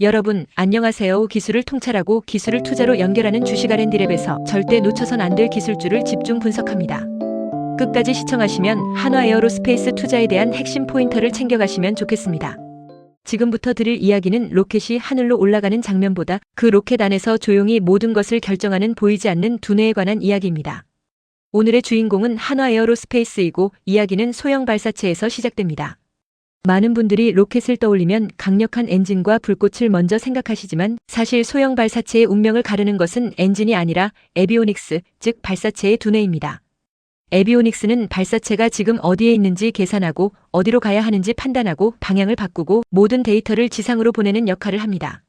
여러분, 안녕하세요. 기술을 통찰하고 기술을 투자로 연결하는 주식 R&D랩에서 절대 놓쳐선 안 될 기술주를 집중 분석합니다. 끝까지 시청하시면 한화 에어로스페이스 투자에 대한 핵심 포인터를 챙겨가시면 좋겠습니다. 지금부터 드릴 이야기는 로켓이 하늘로 올라가는 장면보다 그 로켓 안에서 조용히 모든 것을 결정하는 보이지 않는 두뇌에 관한 이야기입니다. 오늘의 주인공은 한화 에어로스페이스이고 이야기는 소형 발사체에서 시작됩니다. 많은 분들이 로켓을 떠올리면 강력한 엔진과 불꽃을 먼저 생각하시지만 사실 소형 발사체의 운명을 가르는 것은 엔진이 아니라 에비오닉스, 즉 발사체의 두뇌입니다. 에비오닉스는 발사체가 지금 어디에 있는지 계산하고 어디로 가야 하는지 판단하고 방향을 바꾸고 모든 데이터를 지상으로 보내는 역할을 합니다.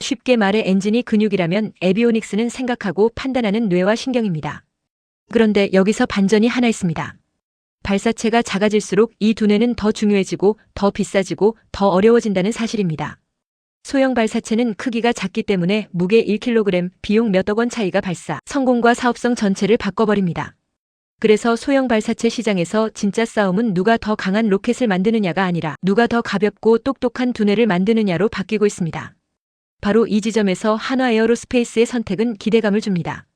쉽게 말해 엔진이 근육이라면 에비오닉스는 생각하고 판단하는 뇌와 신경입니다. 그런데 여기서 반전이 하나 있습니다. 발사체가 작아질수록 이 두뇌는 더 중요해지고 더 비싸지고 더 어려워진다는 사실입니다. 소형 발사체는 크기가 작기 때문에 무게 1kg, 비용 몇억 원 차이가 발사, 성공과 사업성 전체를 바꿔버립니다. 그래서 소형 발사체 시장에서 진짜 싸움은 누가 더 강한 로켓을 만드느냐가 아니라 누가 더 가볍고 똑똑한 두뇌를 만드느냐로 바뀌고 있습니다. 바로 이 지점에서 한화 에어로스페이스의 선택은 기대감을 줍니다.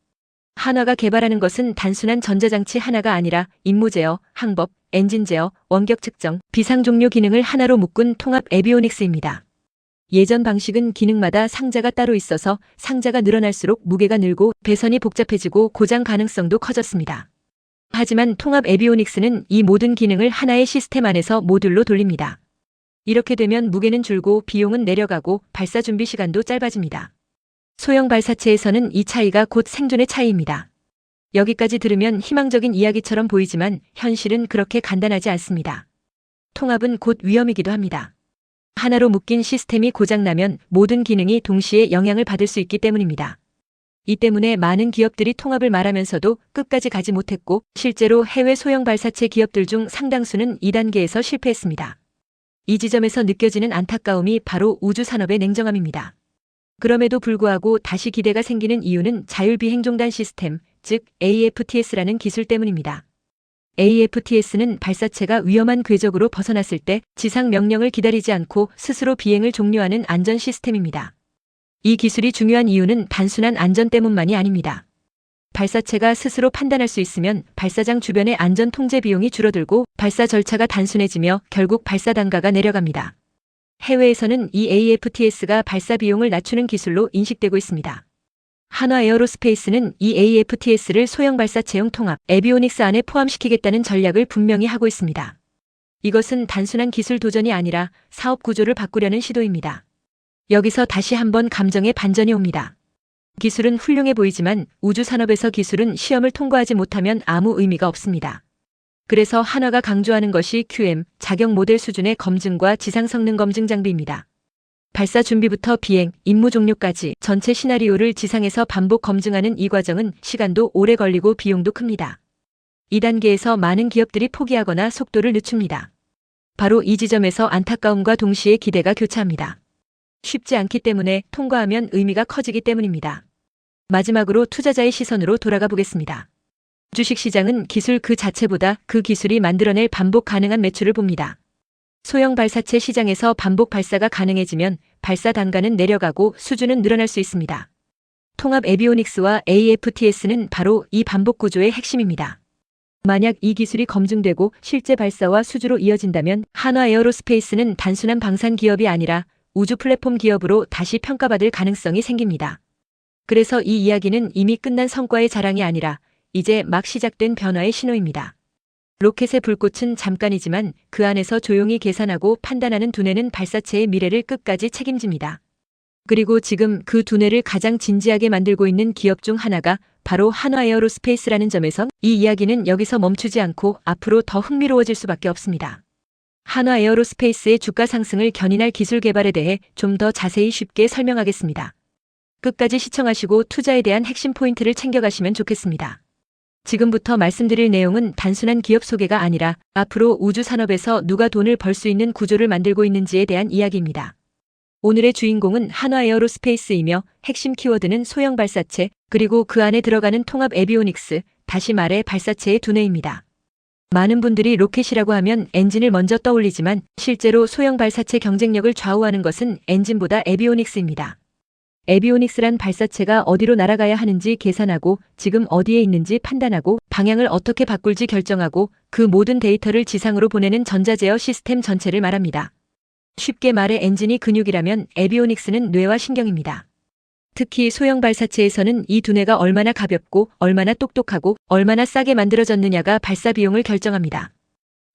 한화가 개발하는 것은 단순한 전자장치 하나가 아니라 임무 제어, 항법, 엔진 제어, 원격 측정, 비상 종료 기능을 하나로 묶은 통합 에비오닉스입니다. 예전 방식은 기능마다 상자가 따로 있어서 상자가 늘어날수록 무게가 늘고 배선이 복잡해지고 고장 가능성도 커졌습니다. 하지만 통합 에비오닉스는 이 모든 기능을 하나의 시스템 안에서 모듈로 돌립니다. 이렇게 되면 무게는 줄고 비용은 내려가고 발사 준비 시간도 짧아집니다. 소형 발사체에서는 이 차이가 곧 생존의 차이입니다. 여기까지 들으면 희망적인 이야기처럼 보이지만 현실은 그렇게 간단하지 않습니다. 통합은 곧 위험이기도 합니다. 하나로 묶인 시스템이 고장나면 모든 기능이 동시에 영향을 받을 수 있기 때문입니다. 이 때문에 많은 기업들이 통합을 말하면서도 끝까지 가지 못했고 실제로 해외 소형 발사체 기업들 중 상당수는 2단계에서 실패했습니다. 이 지점에서 느껴지는 안타까움이 바로 우주 산업의 냉정함입니다. 그럼에도 불구하고 다시 기대가 생기는 이유는 자율비행종단 시스템, 즉 AFTS라는 기술 때문입니다. AFTS는 발사체가 위험한 궤적으로 벗어났을 때 지상 명령을 기다리지 않고 스스로 비행을 종료하는 안전 시스템입니다. 이 기술이 중요한 이유는 단순한 안전 때문만이 아닙니다. 발사체가 스스로 판단할 수 있으면 발사장 주변의 안전 통제 비용이 줄어들고 발사 절차가 단순해지며 결국 발사 단가가 내려갑니다. 해외에서는 이 AFTS가 발사 비용을 낮추는 기술로 인식되고 있습니다. 한화 에어로스페이스는 이 AFTS를 소형 발사체용 통합 에비오닉스 안에 포함시키겠다는 전략을 분명히 하고 있습니다. 이것은 단순한 기술 도전이 아니라 사업 구조를 바꾸려는 시도입니다. 여기서 다시 한번 감정의 반전이 옵니다. 기술은 훌륭해 보이지만 우주 산업에서 기술은 시험을 통과하지 못하면 아무 의미가 없습니다. 그래서 한화가 강조하는 것이 QM, 자격 모델 수준의 검증과 지상 성능 검증 장비입니다. 발사 준비부터 비행, 임무 종료까지 전체 시나리오를 지상에서 반복 검증하는 이 과정은 시간도 오래 걸리고 비용도 큽니다. 이 단계에서 많은 기업들이 포기하거나 속도를 늦춥니다. 바로 이 지점에서 안타까움과 동시에 기대가 교차합니다. 쉽지 않기 때문에 통과하면 의미가 커지기 때문입니다. 마지막으로 투자자의 시선으로 돌아가 보겠습니다. 주식시장은 기술 그 자체보다 그 기술이 만들어낼 반복 가능한 매출을 봅니다. 소형 발사체 시장에서 반복 발사가 가능해지면 발사 단가는 내려가고 수준은 늘어날 수 있습니다. 통합 에비오닉스와 AFTS는 바로 이 반복 구조의 핵심입니다. 만약 이 기술이 검증되고 실제 발사와 수주로 이어진다면 한화 에어로스페이스는 단순한 방산 기업이 아니라 우주 플랫폼 기업으로 다시 평가받을 가능성이 생깁니다. 그래서 이 이야기는 이미 끝난 성과의 자랑이 아니라 이제 막 시작된 변화의 신호입니다. 로켓의 불꽃은 잠깐이지만 그 안에서 조용히 계산하고 판단하는 두뇌는 발사체의 미래를 끝까지 책임집니다. 그리고 지금 그 두뇌를 가장 진지하게 만들고 있는 기업 중 하나가 바로 한화 에어로스페이스라는 점에선 이 이야기는 여기서 멈추지 않고 앞으로 더 흥미로워질 수밖에 없습니다. 한화 에어로스페이스의 주가 상승을 견인할 기술 개발에 대해 좀 더 자세히 쉽게 설명하겠습니다. 끝까지 시청하시고 투자에 대한 핵심 포인트를 챙겨가시면 좋겠습니다. 지금부터 말씀드릴 내용은 단순한 기업 소개가 아니라 앞으로 우주 산업에서 누가 돈을 벌 수 있는 구조를 만들고 있는지에 대한 이야기입니다. 오늘의 주인공은 한화 에어로스페이스이며 핵심 키워드는 소형 발사체 그리고 그 안에 들어가는 통합 에비오닉스, 다시 말해 발사체의 두뇌입니다. 많은 분들이 로켓이라고 하면 엔진을 먼저 떠올리지만 실제로 소형 발사체 경쟁력을 좌우하는 것은 엔진보다 에비오닉스입니다. 에비오닉스란 발사체가 어디로 날아가야 하는지 계산하고 지금 어디에 있는지 판단하고 방향을 어떻게 바꿀지 결정하고 그 모든 데이터를 지상으로 보내는 전자제어 시스템 전체를 말합니다. 쉽게 말해 엔진이 근육이라면 에비오닉스는 뇌와 신경입니다. 특히 소형 발사체에서는 이 두뇌가 얼마나 가볍고 얼마나 똑똑하고 얼마나 싸게 만들어졌느냐가 발사 비용을 결정합니다.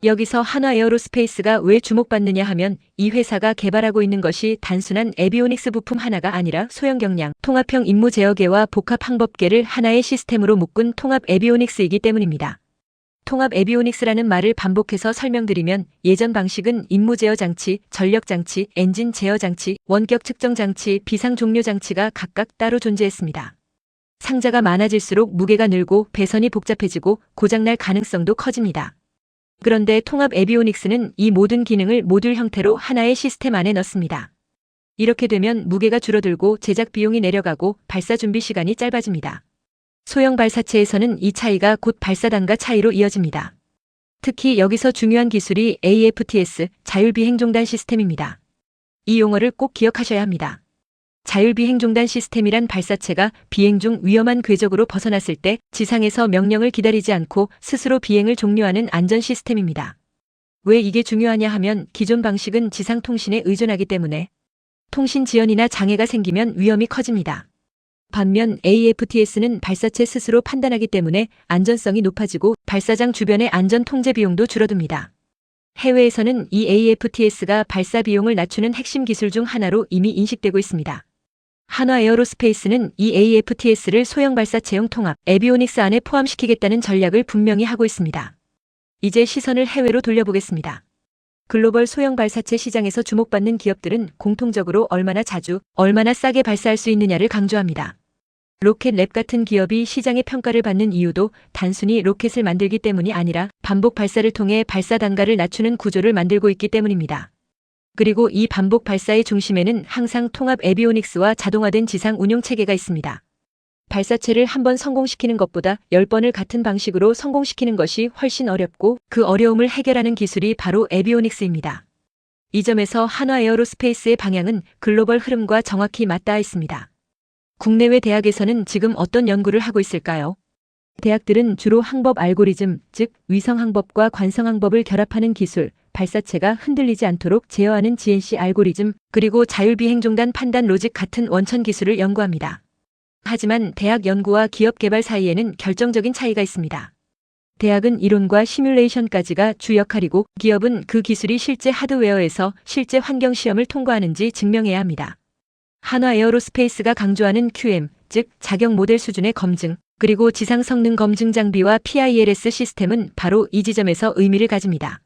여기서 한화 에어로스페이스가 왜 주목받느냐 하면 이 회사가 개발하고 있는 것이 단순한 에비오닉스 부품 하나가 아니라 소형 경량, 통합형 임무 제어계와 복합 항법계를 하나의 시스템으로 묶은 통합 에비오닉스이기 때문입니다. 통합 에비오닉스라는 말을 반복해서 설명드리면 예전 방식은 임무 제어 장치, 전력 장치, 엔진 제어 장치, 원격 측정 장치, 비상 종료 장치가 각각 따로 존재했습니다. 상자가 많아질수록 무게가 늘고 배선이 복잡해지고 고장날 가능성도 커집니다. 그런데 통합 에비오닉스는 이 모든 기능을 모듈 형태로 하나의 시스템 안에 넣습니다. 이렇게 되면 무게가 줄어들고 제작 비용이 내려가고 발사 준비 시간이 짧아집니다. 소형 발사체에서는 이 차이가 곧 발사단가 차이로 이어집니다. 특히 여기서 중요한 기술이 AFTS, 자율비행종단 시스템입니다. 이 용어를 꼭 기억하셔야 합니다. 자율비행종단 시스템이란 발사체가 비행 중 위험한 궤적으로 벗어났을 때 지상에서 명령을 기다리지 않고 스스로 비행을 종료하는 안전 시스템입니다. 왜 이게 중요하냐 하면 기존 방식은 지상 통신에 의존하기 때문에 통신 지연이나 장애가 생기면 위험이 커집니다. 반면 AFTS는 발사체 스스로 판단하기 때문에 안전성이 높아지고 발사장 주변의 안전 통제 비용도 줄어듭니다. 해외에서는 이 AFTS가 발사 비용을 낮추는 핵심 기술 중 하나로 이미 인식되고 있습니다. 한화 에어로스페이스는 이 AFTS를 소형 발사체용 통합 에비오닉스 안에 포함시키겠다는 전략을 분명히 하고 있습니다. 이제 시선을 해외로 돌려보겠습니다. 글로벌 소형 발사체 시장에서 주목받는 기업들은 공통적으로 얼마나 자주, 얼마나 싸게 발사할 수 있느냐를 강조합니다. 로켓랩 같은 기업이 시장의 평가를 받는 이유도 단순히 로켓을 만들기 때문이 아니라 반복 발사를 통해 발사 단가를 낮추는 구조를 만들고 있기 때문입니다. 그리고 이 반복 발사의 중심에는 항상 통합 에비오닉스와 자동화된 지상 운용 체계가 있습니다. 발사체를 한 번 성공시키는 것보다 10번을 같은 방식으로 성공시키는 것이 훨씬 어렵고 그 어려움을 해결하는 기술이 바로 에비오닉스입니다. 이 점에서 한화 에어로스페이스의 방향은 글로벌 흐름과 정확히 맞닿아 있습니다. 국내외 대학에서는 지금 어떤 연구를 하고 있을까요? 대학들은 주로 항법 알고리즘, 즉 위성 항법과 관성 항법을 결합하는 기술, 발사체가 흔들리지 않도록 제어하는 GNC 알고리즘, 그리고 자율비행종단 판단 로직 같은 원천 기술을 연구합니다. 하지만 대학 연구와 기업 개발 사이에는 결정적인 차이가 있습니다. 대학은 이론과 시뮬레이션까지가 주 역할이고 기업은 그 기술이 실제 하드웨어에서 실제 환경 시험을 통과하는지 증명해야 합니다. 한화 에어로스페이스가 강조하는 QM, 즉 자격 모델 수준의 검증, 그리고 지상 성능 검증 장비와 PILS 시스템은 바로 이 지점에서 의미를 가집니다.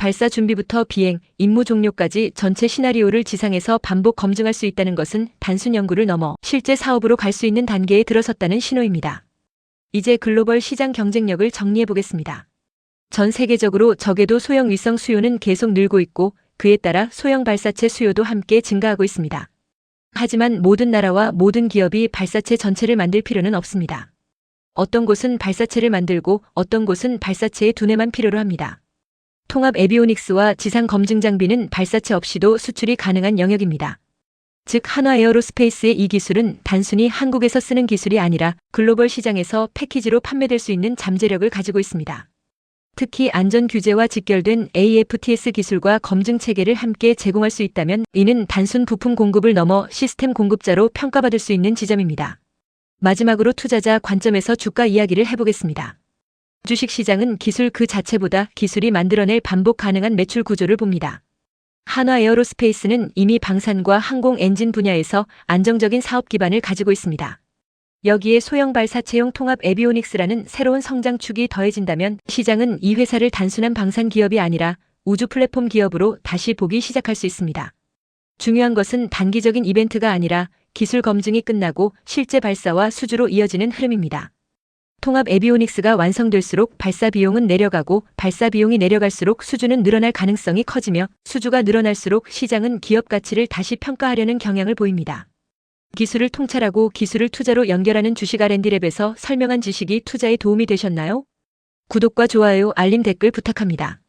발사 준비부터 비행, 임무 종료까지 전체 시나리오를 지상에서 반복 검증할 수 있다는 것은 단순 연구를 넘어 실제 사업으로 갈 수 있는 단계에 들어섰다는 신호입니다. 이제 글로벌 시장 경쟁력을 정리해 보겠습니다. 전 세계적으로 적에도 소형 위성 수요는 계속 늘고 있고 그에 따라 소형 발사체 수요도 함께 증가하고 있습니다. 하지만 모든 나라와 모든 기업이 발사체 전체를 만들 필요는 없습니다. 어떤 곳은 발사체를 만들고 어떤 곳은 발사체의 두뇌만 필요로 합니다. 통합 에비오닉스와 지상 검증 장비는 발사체 없이도 수출이 가능한 영역입니다. 즉 한화 에어로스페이스의 이 기술은 단순히 한국에서 쓰는 기술이 아니라 글로벌 시장에서 패키지로 판매될 수 있는 잠재력을 가지고 있습니다. 특히 안전 규제와 직결된 AFTS 기술과 검증 체계를 함께 제공할 수 있다면 이는 단순 부품 공급을 넘어 시스템 공급자로 평가받을 수 있는 지점입니다. 마지막으로 투자자 관점에서 주가 이야기를 해보겠습니다. 주식 시장은 기술 그 자체보다 기술이 만들어낼 반복 가능한 매출 구조를 봅니다. 한화 에어로스페이스는 이미 방산과 항공 엔진 분야에서 안정적인 사업 기반을 가지고 있습니다. 여기에 소형 발사체용 통합 에비오닉스라는 새로운 성장축이 더해진다면 시장은 이 회사를 단순한 방산 기업이 아니라 우주 플랫폼 기업으로 다시 보기 시작할 수 있습니다. 중요한 것은 단기적인 이벤트가 아니라 기술 검증이 끝나고 실제 발사와 수주로 이어지는 흐름입니다. 통합 에비오닉스가 완성될수록 발사 비용은 내려가고 발사 비용이 내려갈수록 수주는 늘어날 가능성이 커지며 수주가 늘어날수록 시장은 기업 가치를 다시 평가하려는 경향을 보입니다. 기술을 통찰하고 기술을 투자로 연결하는 주식 R&D랩에서 설명한 지식이 투자에 도움이 되셨나요? 구독과 좋아요, 알림 댓글 부탁합니다.